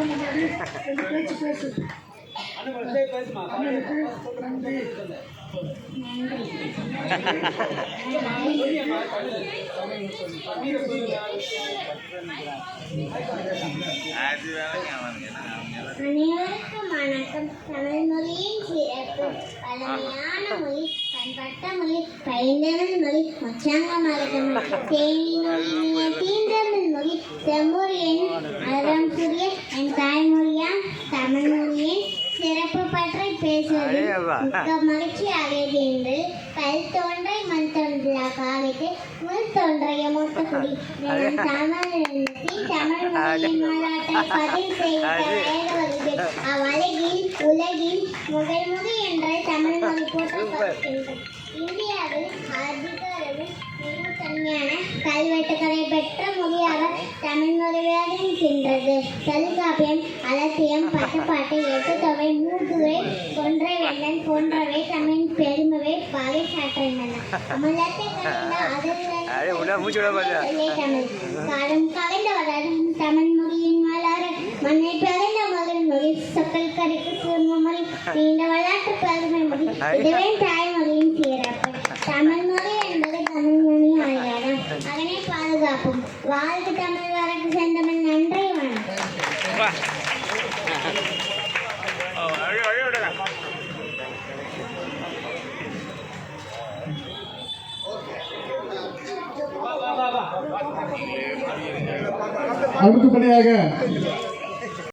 அண்ணன் முன்னாடி ரெண்டு பேச்சு பேசு நன்றி அனைவருக்கும் வணக்கம். தமிழ் மொழியின் சிறப்பு. பழமையான மொழி பண்பட்ட மொழி பைந்தமிழ் மொழி மச்சாங்க மரகம் மொழி தீந்தமிழ் மொழி செம்மொழியின் அறம் புரிய என் தாய்மொழியாம் தமிழ் மொழியின் சிறப்பு பற்றி பேசுவது மகிழ்ச்சி அடைகின்றது கல் தோன்றை மண் தோன்றா காவிட்டு முள் தோன்றைய மூத்த குடி தமிழ் தமிழ் பதில் செய்த அவ்வழகில் உலகில் முதல் முறை என்ற தமிழ் மொழி போற்றப்படுகின்றது இந்தியாவில் அதிக அளவில் தன்மையான கல்வெட்டுகளை பெற்ற மொழியாக தமிழ் மொழி விளங்குகின்றது தொல்காப்பியம் அலட்சியம் பட்டுப்பாட்டு மூதுரை கொன்றை வெள்ளன் போன்றவை தமிழின் பெருமையை பாதை சாற்றுகின்றன அமலத்தை அடே, உள்ள மூச்சு விட பாத்தியா? தமிழ் காலம் கலைந்த வளரும் தமிழ் மொழியின் மலர மண்ணை பிறந்த மகள் மொழி சொற்கள் கரைக்கு சிறும மொழி நீண்ட வரலாற்று பெருமை மொழி இதுவே தாய்மொழியின் சிறப்பு தமிழ் மொழி என்பது தமிழ் மொழி அடையாளம் அதனை பாதுகாப்போம். வாழ்க தமிழ் வரக்கு செந்தமிழ் நன்றி வணக்கம் அடுத்தபடியாக